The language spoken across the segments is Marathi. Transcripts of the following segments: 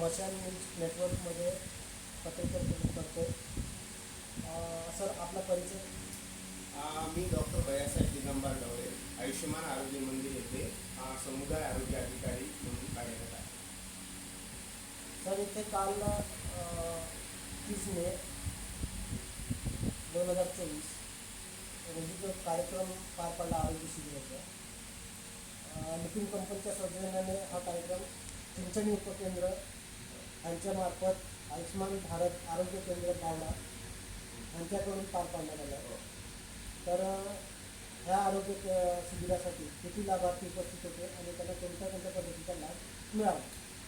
मशाल न्यूज नेटवर्कमध्ये पत्रकार करतो अं, सर आपला परिचय? मी डॉक्टर भैयासाहेब दिगंबर डवळे आयुष्यमान आरोग्य मंदिर येथे समुदाय आरोग्य अधिकारी म्हणून कार्यरत आहे. सर इथे काल तीस मे दोन हजार चोवीस रोजी जो कार्यक्रम पार पडला आरोग्य शिबिराचा. नितीन कंपनीच्या सौजन्याने हा कार्यक्रम चिंचणी उपकेंद्र यांच्यामार्फत आयुष्यमान भारत आरोग्य केंद्र पावडा यांच्याकडून पार पाडण्यात आला. तर ह्या आरोग्य शिबिरासाठी किती लाभार्थी उपस्थित होते आणि त्यांना कोणत्या कोणत्या पद्धतीचा लाभ मिळाला?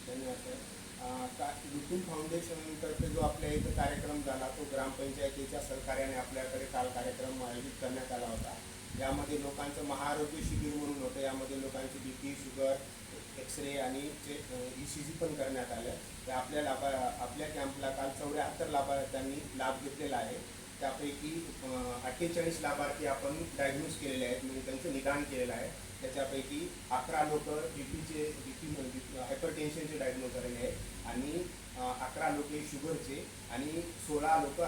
धन्यवाद सर. आ, का लुटून फाउंडेशनतर्फे जो आपल्या इथं कार्यक्रम झाला तो ग्रामपंचायतीच्या सहकार्याने आपल्याकडे काल कार्यक्रम आयोजित करण्यात आला होता. यामध्ये लोकांचं महाआरोग्य शिबिर म्हणून होतं. यामध्ये लोकांची B P sugar X ray आणि ई सी जी पण करण्यात आलं. तर आपल्या लाभा आपल्या कॅम्पला काल चौऱ्याहत्तर लाभार्थ्यांनी लाभ घेतलेला आहे. त्यापैकी अठ्ठेचाळीस लाभार्थी आपण डायग्नोज केलेले आहेत म्हणजे त्यांचं निदान केलेलं आहे. त्याच्यापैकी अकरा लोक बी पीचे बी पी हायपर टेन्शनचे डायग्नोज झालेले आहेत आणि अकरा लोक शुगरचे आणि सोळा लोक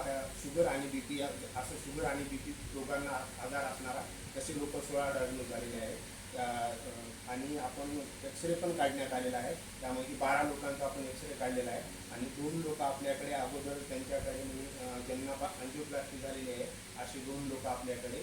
शुगर आणि बी पी असं शुगर आणि बी पी लोकांना आजार असणारा तसे लोक सोळा डायग्नोज झालेले आहेत. आणि आपण एक्सरे पण काढण्यात आलेला आहे. त्यामध्ये बारा लोकांचा आपण एक्सरे काढलेला आहे. आणि दोन लोक आपल्याकडे अगोदर त्यांच्याकडे म्हणजे, ज्यांना अंजिओप्लास्टी झालेली आहे असे दोन लोक आपल्याकडे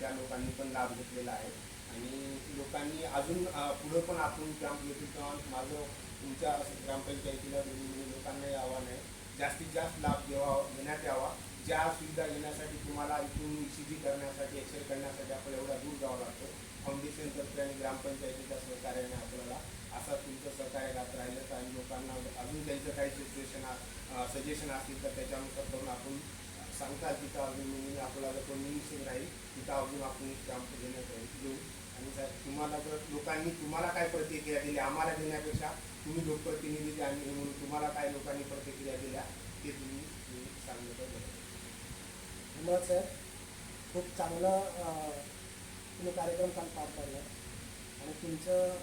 त्या लोकांनी पण लाभ घेतलेला आहे. आणि लोकांनी अजून पुढं पण आपण कॅम्प माझं तुमच्या ग्रामपंचायतीला म्हणजे वेगवेगळ्या लोकांनाही आव्हान आहे जास्तीत जास्त लाभ घ्यावा घेण्यात यावा. ज्या सुविधा घेण्यासाठी तुम्हाला इथून सी जी करण्यासाठी एक्सरे करण्यासाठी आपण एवढा दूर जावं लागतं. फाउंडेशनतर्फे आणि ग्रामपंचायतीच्या सहकार्याने आपल्याला असा तुमचं सहकार्य राहत राहिलं तर आणि लोकांना अजून त्यांचं काही सिच्युएशन सजेशन असतील तर त्याच्यानुसार करून आपण सांगता तिथं अजून म्हणजे आपल्याला कोण निश्चित राहील तिथं अजून आपण काम देण्यात येईल आणि साहेब तुम्हाला जर लोकांनी तुम्हाला काय प्रतिक्रिया दिली आम्हाला देण्यापेक्षा तुम्ही लोकप्रतिनिधी आणि म्हणून तुम्हाला काय लोकांनी प्रतिक्रिया दिल्या ते तुम्ही सांगितलं धन्यवाद सर. खूप चांगला तुम्ही कार्यक्रम काल पार पाडला. आणि तुमचं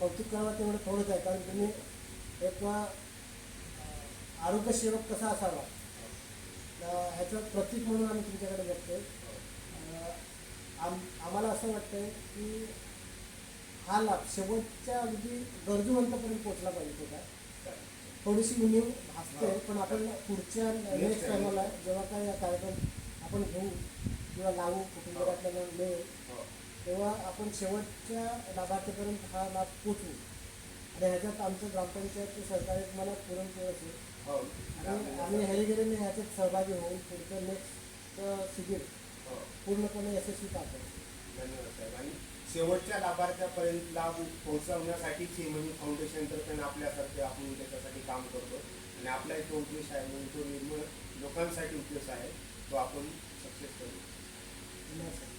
कौतुक करावं तेवढं थोडंच आहे कारण तुम्ही एक आरोग्यसेवक कसा असावा ह्याचं प्रतीक म्हणून आम्ही तुमच्याकडे बघतोय अं, आम आम्हाला असं वाटतंय की हा लाभ शेवटच्या अगदी गरजूवंतपर्यंत पोहोचला पाहिजे होता. थोडीशी उणीव भासते पण आपण पुढच्या नेक्स्ट. टायमाला जेव्हा काही हा कार्यक्रम आपण घेऊ किंवा लावू कुटुंबातल्या मिळेल हो. तेव्हा आपण शेवटच्या लाभार्थीपर्यंत हा लाभ पोचवू आणि ह्याच्यात आमचं ग्रामपंचायतचं सहकार्य तुम्हाला पुरणपोळ असेल. हो. आणि आम्ही हेरेगिरीने ह्याच्यात सहभागी होऊन पुढचं नेक्स्ट शिबिर हो. पूर्णपणे यशस्वी पाहतो. धन्यवाद साहेब. आणि शेवटच्या लाभार्थ्यापर्यंत लाभ पोहोचवण्यासाठीच हे म्हणजे फाउंडेशनतर्फे आणि आपल्यासारखे आपण त्याच्यासाठी काम करतो. आणि आपला एक तो उद्देश आहे म्हणजे तो निर्मळ लोकांसाठी उद्देश आहे. तो आपण सक्सेस करू. धन्यवाद